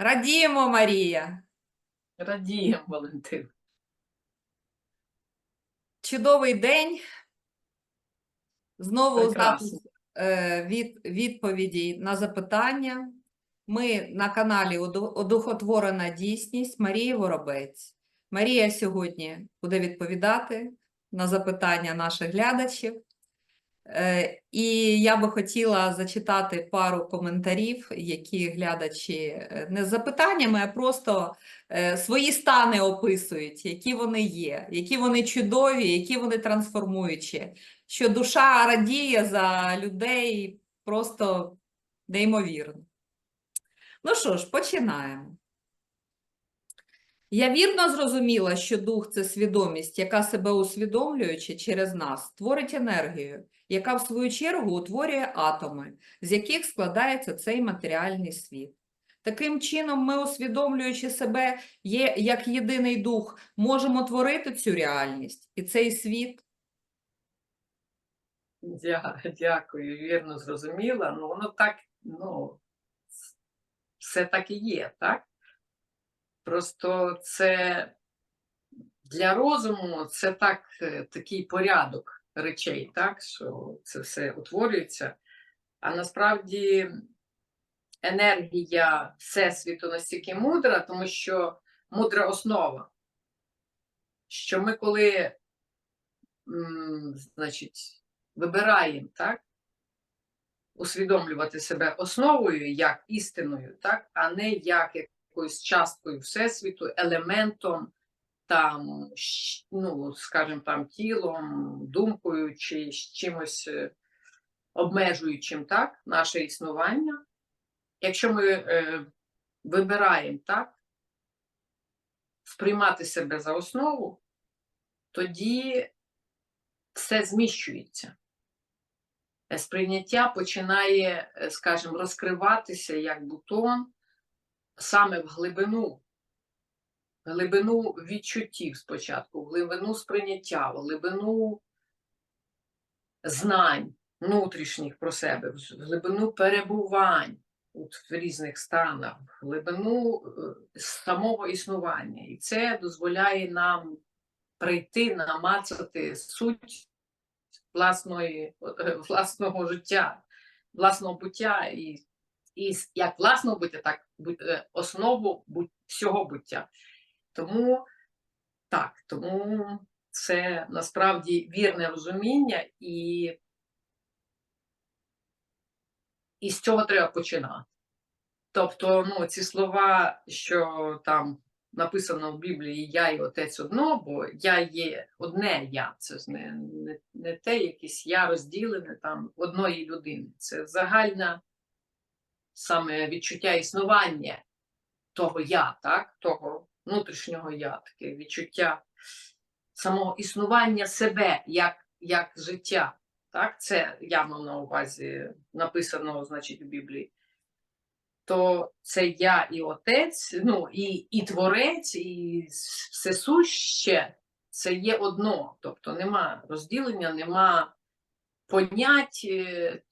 Радіємо, Марія. Радіємо, Валентин. Чудовий день. Знову запис е, від, відповіді на запитання. Ми на каналі Одухотворена дійсність Марії Воробець. Марія сьогодні буде відповідати на запитання наших глядачів. Е, І я би хотіла зачитати пару коментарів, які глядачі е, не з запитаннями, а просто е, свої стани описують, які вони є, які вони чудові, які вони трансформуючі, що душа радіє за людей просто неймовірно. Ну що ж, починаємо. Я вірно зрозуміла, що дух це свідомість, яка себе усвідомлюючи через нас, творить енергію, яка в свою чергу утворює атоми, з яких складається цей матеріальний світ. Таким чином, ми, усвідомлюючи себе є, як єдиний дух, можемо творити цю реальність і цей світ. Дя- Дякую, вірно зрозуміла. Ну, воно так, ну, все так і є, так? Просто це для розуму це так, е, такий порядок речей, так, що це все утворюється. А насправді енергія Всесвіту настільки мудра, тому що мудра основа. Що ми коли, значить, вибираємо, так? Усвідомлювати себе основою як істиною, так, а не як якоюсь часткою Всесвіту, елементом, там, ну, скажімо, там, тілом, думкою чи з чимось е, обмежуючим так, наше існування. Якщо ми е, вибираємо так, сприймати себе за основу, тоді все зміщується. Е, Сприйняття починає, е, скажімо, розкриватися як бутон саме в глибину, глибину відчуттів спочатку, глибину сприйняття, глибину знань внутрішніх про себе, глибину перебувань от в різних станах, глибину е, самого існування. І це дозволяє нам прийти, намацати суть власної, е, власного життя, власного буття і, і як власного буття, так е, основу бу- всього буття. Тому так, тому це насправді вірне розуміння, і, і з цього треба починати. Тобто, ну, ці слова, що там написано в Біблії Я і Отець одно, бо я є одне я, це не, не, не те якесь я розділене там одної людини. Це загальне саме відчуття існування того я, так? того внутрішнього я, таке відчуття самого існування себе як, як життя. Так? Це я мав на увазі написано, значить, в Біблії то це я і отець, ну і, і творець, і всесуще це є одно. Тобто нема розділення, нема понять е,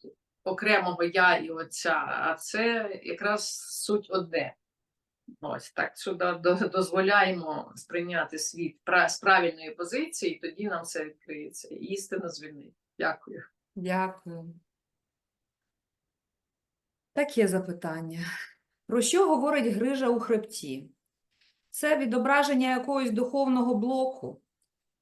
окремого я і отця, а це якраз суть одне. Ось так сюди дозволяємо сприйняти світ з правильної позиції, тоді нам все відкриється. Істина звільнить. Дякую. Дякую. Таке запитання. Про що говорить грижа у хребті? Це відображення якогось духовного блоку.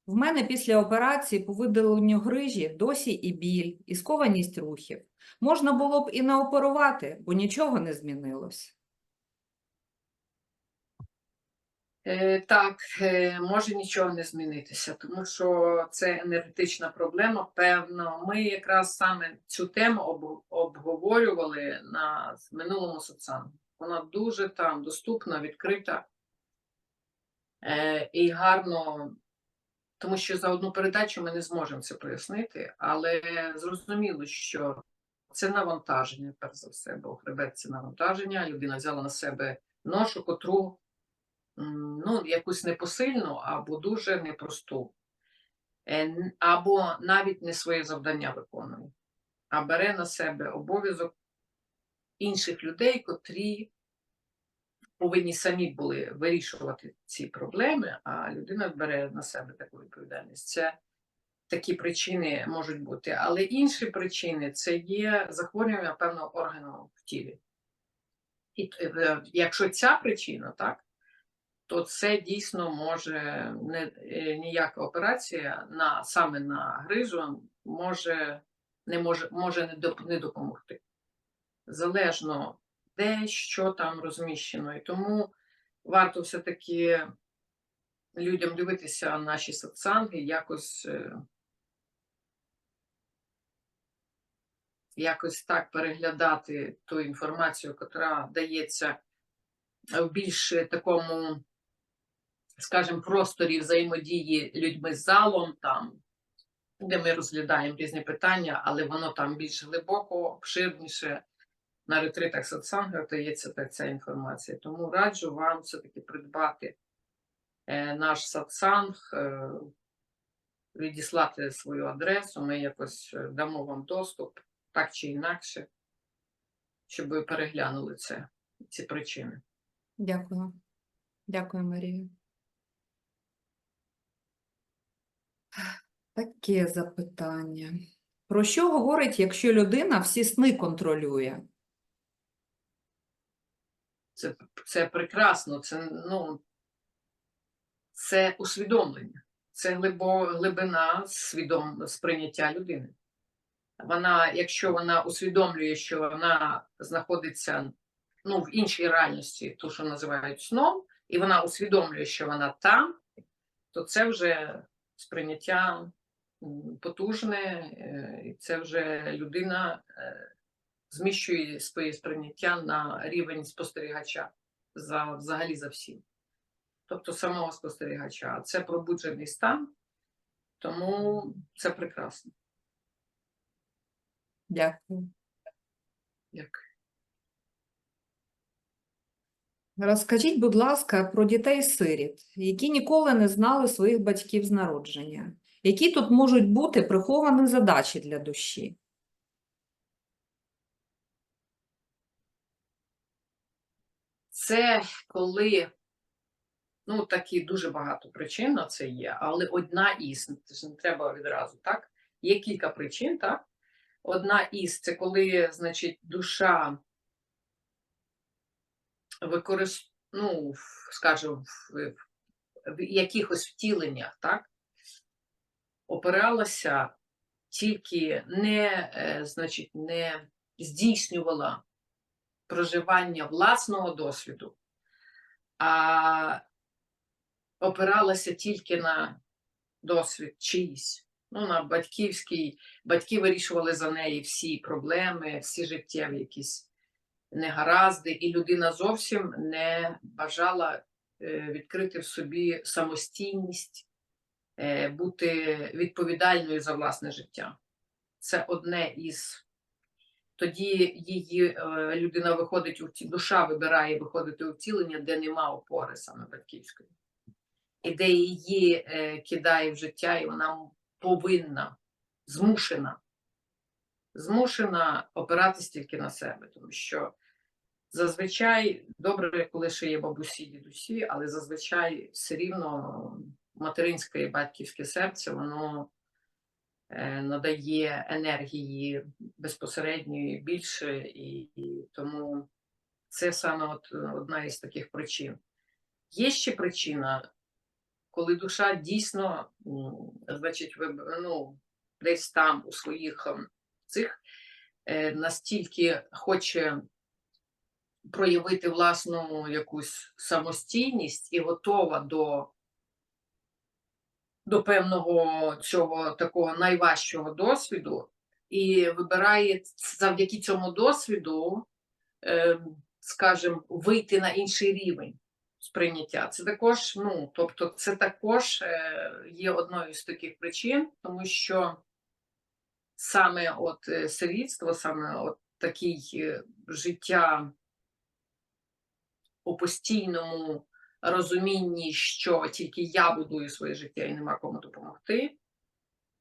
В мене після операції по видаленню грижі досі і біль, і скованість рухів. Можна було б і не оперувати, бо нічого не змінилось. Е, Так, е, може нічого не змінитися, тому що це енергетична проблема. Певно, ми якраз саме цю тему обговорювали на минулому соцсану. Вона дуже там доступна, відкрита е, і гарно, тому що за одну передачу ми не зможемо це пояснити, але зрозуміло, що це навантаження, перш за все, бо хребет це навантаження. Людина взяла на себе ношу, котру ну, якусь непосильну або дуже непросту, Е, або навіть не своє завдання виконує, а бере на себе обов'язок інших людей, котрі повинні самі були вирішувати ці проблеми, а людина бере на себе таку відповідальність. Це такі причини можуть бути. Але інші причини це є захворювання певного органу в тілі. І е, якщо ця причина, так, то це дійсно може не, е, ніяка операція на, саме на грижу може не, може, може не, доп, не допомогти. Залежно де, що там розміщено. І тому варто все-таки людям дивитися наші сатсанги, якось, е, якось так переглядати ту інформацію, яка дається в більш такому, скажімо, просторі взаємодії людьми з залом, там, де ми розглядаємо різні питання, але воно там більш глибоко, обширніше. На ретритах сатсангу дається та ця інформація. Тому раджу вам все-таки придбати е, наш сатсанг, е, відіслати свою адресу, ми якось е, дамо вам доступ, так чи інакше, щоб ви переглянули це, ці причини. Дякую. Дякую, Марія. Таке запитання. Про що говорить, якщо людина всі сни контролює? Це, це прекрасно, це, ну, це усвідомлення, це глибо, глибина свідом, сприйняття людини. Вона, якщо вона усвідомлює, що вона знаходиться ну, в іншій реальності, ту, що називають сном, і вона усвідомлює, що вона там, то це вже сприйняття потужне, е, і це вже людина е, зміщує своє сприйняття на рівень спостерігача за, взагалі за всім. Тобто самого спостерігача. Це пробуджений стан, тому це прекрасно. Дякую. Дякую. Розкажіть, будь ласка, про дітей-сиріт, які ніколи не знали своїх батьків з народження. Які тут можуть бути приховані задачі для душі? Це коли, ну такі дуже багато причин на це є, але одна із, не треба відразу, так? Є кілька причин, так? Одна із це коли, значить, душа використовує, ну, скажімо, в, в якихось втіленнях, так? Опиралася тільки не, е, значить, не здійснювала проживання власного досвіду, а опиралася тільки на досвід чиїсь. Ну, на батьківський, батьки вирішували за неї всі проблеми, всі життєві якісь негаразди, і людина зовсім не бажала е, відкрити в собі самостійність, е, бути відповідальною за власне життя. Це одне із тоді її е, людина виходить у душа вибирає виходити у втілення, де нема опори саме батьківської, і де її кидає в життя, і вона повинна, змушена, змушена опиратись тільки на себе, тому що зазвичай добре, коли ще є бабусі, дідусі, але зазвичай все рівно материнське і батьківське серце, воно е, надає енергії безпосередньої більше, і, і тому це саме от е, одна із таких причин. Є ще причина, коли душа дійсно, значить, ну, десь там у своїх ем, цих е, настільки хоче проявити власну якусь самостійність і готова до до певного цього такого найважчого досвіду, і вибирає завдяки цьому досвіду, е, скажімо, вийти на інший рівень сприйняття. Це також, ну, тобто, це також е, є одною з таких причин, тому що саме от е, сирітство, саме от такий життя у постійному розумінні, що тільки я будую своє життя і нема кому допомогти,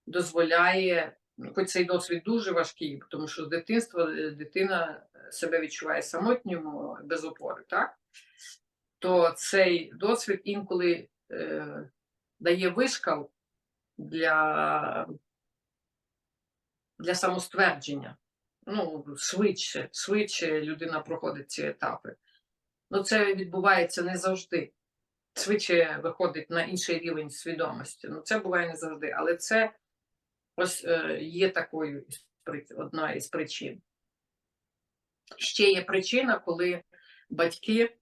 дозволяє, хоч цей досвід дуже важкий, тому що з дитинства е, дитина себе відчуває самотньою, без опори, так? то цей досвід інколи е, дає вишкал для, для самоствердження. Ну, швидше, швидше людина проходить ці етапи. Ну, це відбувається не завжди. Швидше виходить на інший рівень свідомості. Ну, це буває не завжди, але це ось е, є такою одна із причин. Ще є причина, коли батьки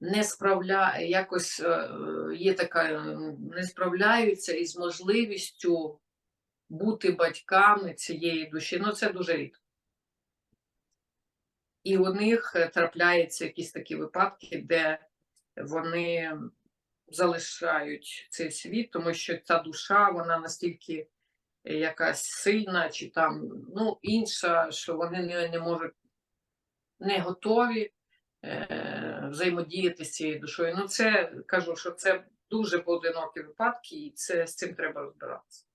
не справля... якось е, є така, е, не справляються із можливістю бути батьками цієї душі. Ну, це дуже рідко. І у них е, трапляються якісь такі випадки, де вони залишають цей світ, тому що ця душа, вона настільки якась сильна, чи там ну, інша, що вони не, не можуть не готові е, взаємодіяти з цією душою. Ну, це кажу, що це дуже поодинокі випадки, і це з цим треба розбиратися.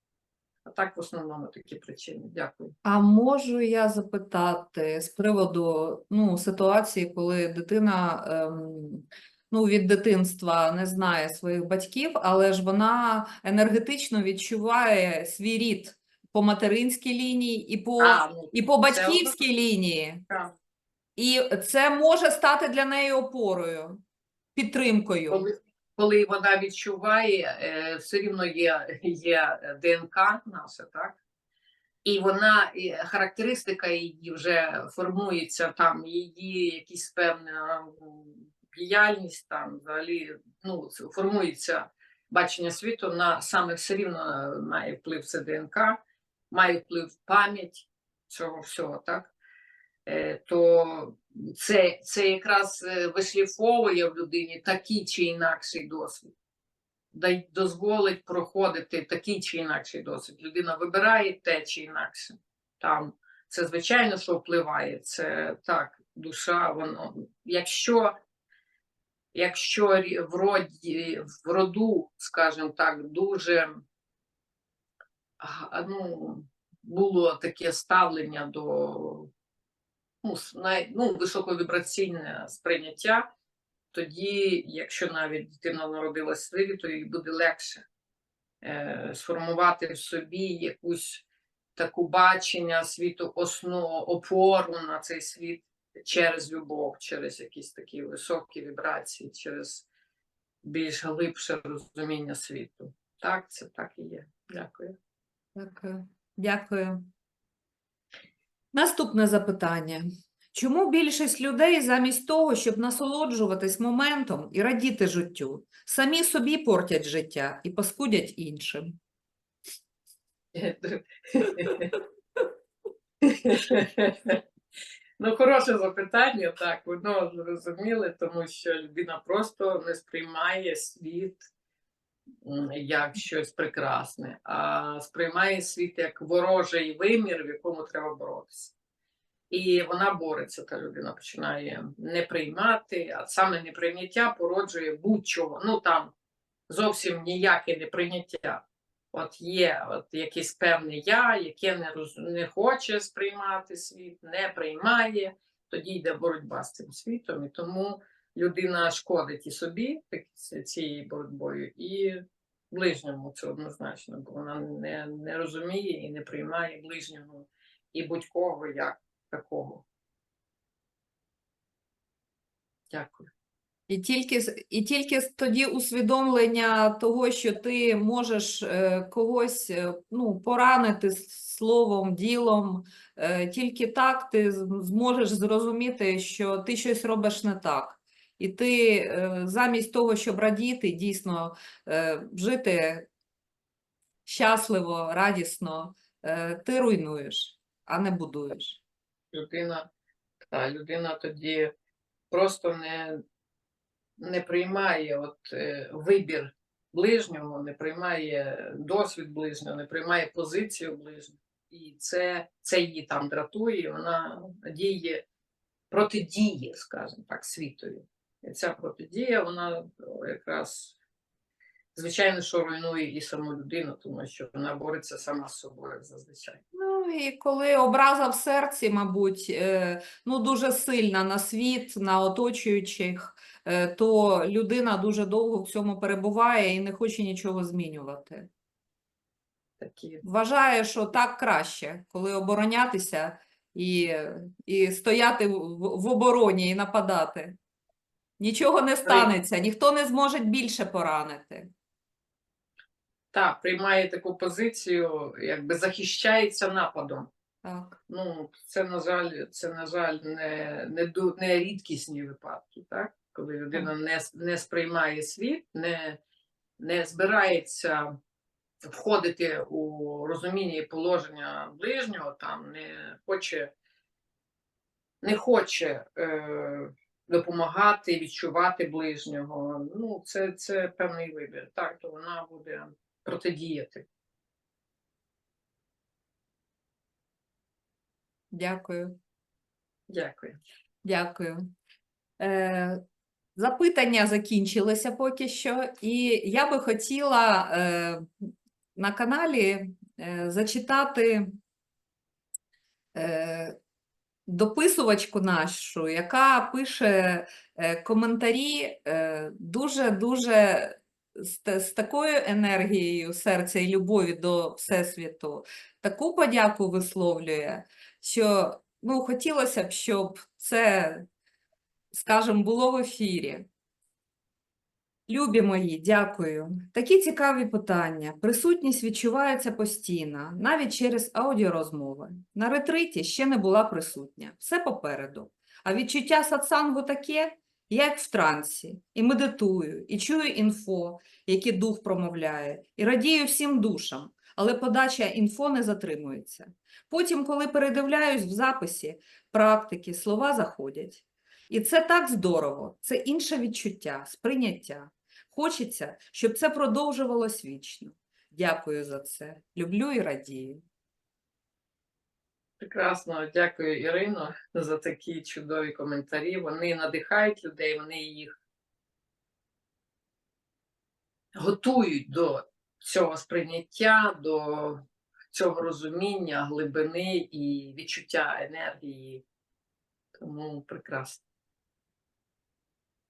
А так в основному такі причини. Дякую. А можу я запитати з приводу ну, ситуації, коли дитина ем, ну, від дитинства не знає своїх батьків, але ж вона енергетично відчуває свій рід по материнській лінії і по, А, ну, і по батьківській лінії. так. І це може стати для неї опорою, підтримкою. Коли, вона відчуває, е, все рівно є, є ДНК наша, так? І вона, характеристика її вже формується, там її якісь певна діяльність, там взагалі ну, формується бачення світу на саме все рівно має вплив це ДНК, має вплив пам'ять цього всього, так? Е, то це, це якраз е, вишліфовує в людині такий чи інакший досвід. Дозволить проходити такий чи інакший досвід. Людина вибирає те чи інакше. Там це звичайно, що впливає. Це так, душа, воно. Якщо, якщо в роді, в роду, скажімо так, дуже ну, було таке ставлення до ну, най, ну, високовібраційне сприйняття, тоді, якщо навіть дитина народилась в світі, то їй буде легше е, сформувати в собі якусь таку бачення світу, основу, опору на цей світ через любов, через якісь такі високі вібрації, через більш глибше розуміння світу. Так, це так і є. Дякую. Дякую. Дякую. Наступне запитання. Чому більшість людей замість того, щоб насолоджуватись моментом і радіти життю, самі собі портять життя і паскудять іншим? Ну, хороше запитання, так, воно зрозуміле, тому що людина просто не сприймає світ як щось прекрасне, а сприймає світ як ворожий вимір, в якому треба боротися. І вона бореться, та людина починає не приймати, а саме неприйняття породжує будь-чого. Ну там зовсім ніяке неприйняття. От є от якесь певне я, яке не, роз... не хоче сприймати світ, не приймає, тоді йде боротьба з цим світом. І тому людина шкодить і собі так, цією боротьбою, і ближньому це однозначно, бо вона не, не розуміє і не приймає ближнього і будь-кого як такого. Дякую. І тільки, і тільки тоді усвідомлення того, що ти можеш е, когось е, ну, поранити словом, ділом, е, тільки так ти зможеш зрозуміти, що ти щось робиш не так. І ти е, замість того, щоб радіти, дійсно е, жити щасливо, радісно, е, ти руйнуєш, а не будуєш. людина, та, людина тоді просто не, не приймає от, вибір ближнього, не приймає досвід ближнього, не приймає позицію ближнього. І це, це її там дратує, вона діє, протидіє, скажімо так, світові. Ця протидія, вона якраз, звичайно, що руйнує і саму людину, тому що вона бореться сама з собою зазвичай. Ну, і коли образа в серці, мабуть, е, ну дуже сильна на світ, на оточуючих, е, то людина дуже довго в цьому перебуває і не хоче нічого змінювати. Такі Вважає, що так краще, коли оборонятися і, і стояти в, в обороні і нападати. Нічого не станеться, ніхто не зможе більше поранити. Так, приймає таку позицію, якби захищається нападом. Так. Ну, це, на жаль, це, на жаль, не, не, не рідкісні випадки, так? Коли людина не, не сприймає світ, не, не збирається входити у розуміння і положення ближнього, там не хоче, не хоче е, допомагати, відчувати ближнього. Ну, це, це певний вибір. Так, то вона буде протидіяти. Дякую. Дякую. Дякую. Е, запитання закінчилися поки що, і я би хотіла е, на каналі е, зачитати е, дописувачку нашу, яка пише е, коментарі е, дуже-дуже з, такою енергією серця і любові до Всесвіту, таку подяку висловлює, що ну, хотілося б, щоб це, скажімо, було в ефірі. Любі мої, дякую. Такі цікаві питання. Присутність відчувається постійно, навіть через аудіорозмови. На ретриті ще не була присутня. Все попереду. А відчуття сатсангу таке, як в трансі, і медитую, і чую інфо, яке дух промовляє, і радію всім душам, але подача інфо не затримується. Потім, коли передивляюсь в записі, практики, слова заходять. І це так здорово, це інше відчуття, сприйняття. Хочеться, щоб це продовжувалось вічно. Дякую за це. Люблю і радію. Прекрасно, дякую, Ірино, за такі чудові коментарі. Вони надихають людей, вони їх готують до цього сприйняття, до цього розуміння, глибини і відчуття енергії. Тому прекрасно.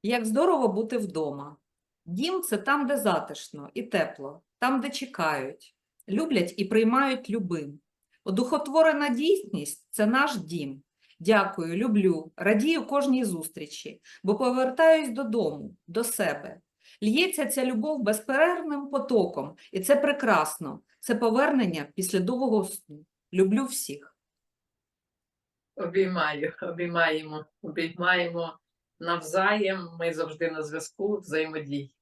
Як здорово бути вдома. Дім це там, де затишно і тепло, там, де чекають, люблять і приймають любим. Одухотворена дійсність це наш дім. Дякую, люблю, радію кожній зустрічі, бо повертаюсь додому, до себе. Л'ється ця любов безперервним потоком, і це прекрасно. Це повернення після довгого сну. Люблю всіх. Обіймаю, обіймаємо, обіймаємо навзаєм. Ми завжди на зв'язку, взаємодій.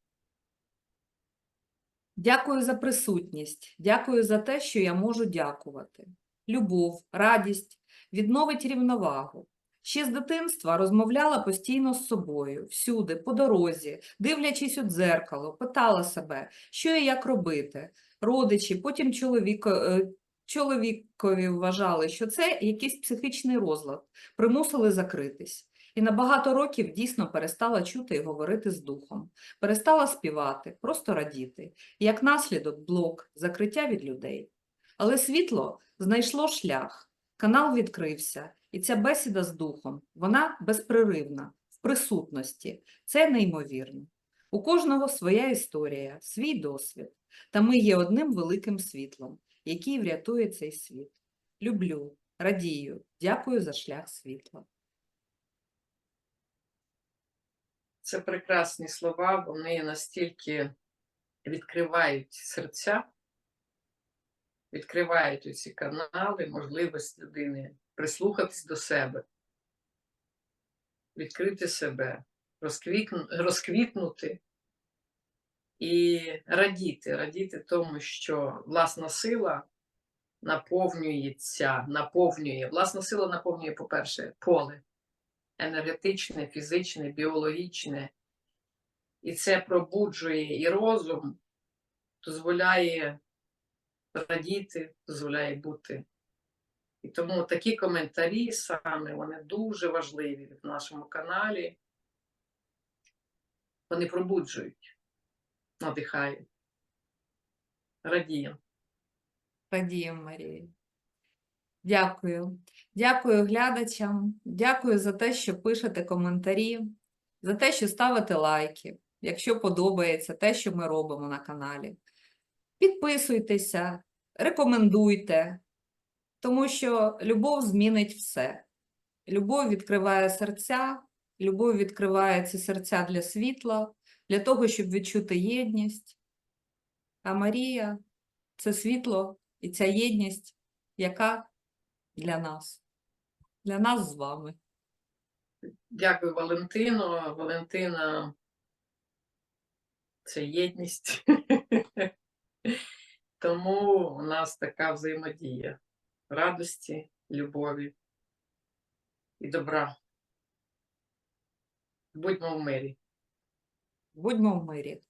Дякую за присутність, дякую за те, що я можу дякувати. Любов, радість відновить рівновагу. Ще з дитинства розмовляла постійно з собою, всюди, по дорозі, дивлячись у дзеркало, питала себе, що і як робити. Родичі, потім чоловіко, е, чоловікові вважали, що це якийсь психічний розлад, примусили закритись. І на багато років дійсно перестала чути і говорити з духом, перестала співати, просто радіти. І як наслідок блок, закриття від людей. Але світло знайшло шлях, канал відкрився, і ця бесіда з духом, вона безпреривна, в присутності. Це неймовірно. У кожного своя історія, свій досвід, та ми є одним великим світлом, який врятує цей світ. Люблю, радію, дякую за шлях світла. Це прекрасні слова, вони настільки відкривають серця, відкривають усі канали, можливість людини прислухатись до себе, відкрити себе, розквітну- розквітнути і радіти, радіти тому, що власна сила наповнюється, наповнює. Власна сила наповнює, по-перше, поле енергетичне, фізичне, біологічне, і це пробуджує і розум, дозволяє радіти, дозволяє бути. І тому такі коментарі саме вони дуже важливі в нашому каналі. Вони пробуджують, надихають. Радіємо. Радіємо, Марія. Дякую. Дякую глядачам. Дякую за те, що пишете коментарі, за те, що ставите лайки, якщо подобається те, що ми робимо на каналі. Підписуйтеся, рекомендуйте, тому що любов змінить все. Любов відкриває серця, любов відкриває ці серця для світла, для того, щоб відчути єдність. А Марія це світло і ця єдність, яка для нас, для нас з вами. Дякую, Валентино. Валентина це єдність. Тому у нас така взаємодія радості, любові і добра. Будьмо в мирі. Будьмо в мирі.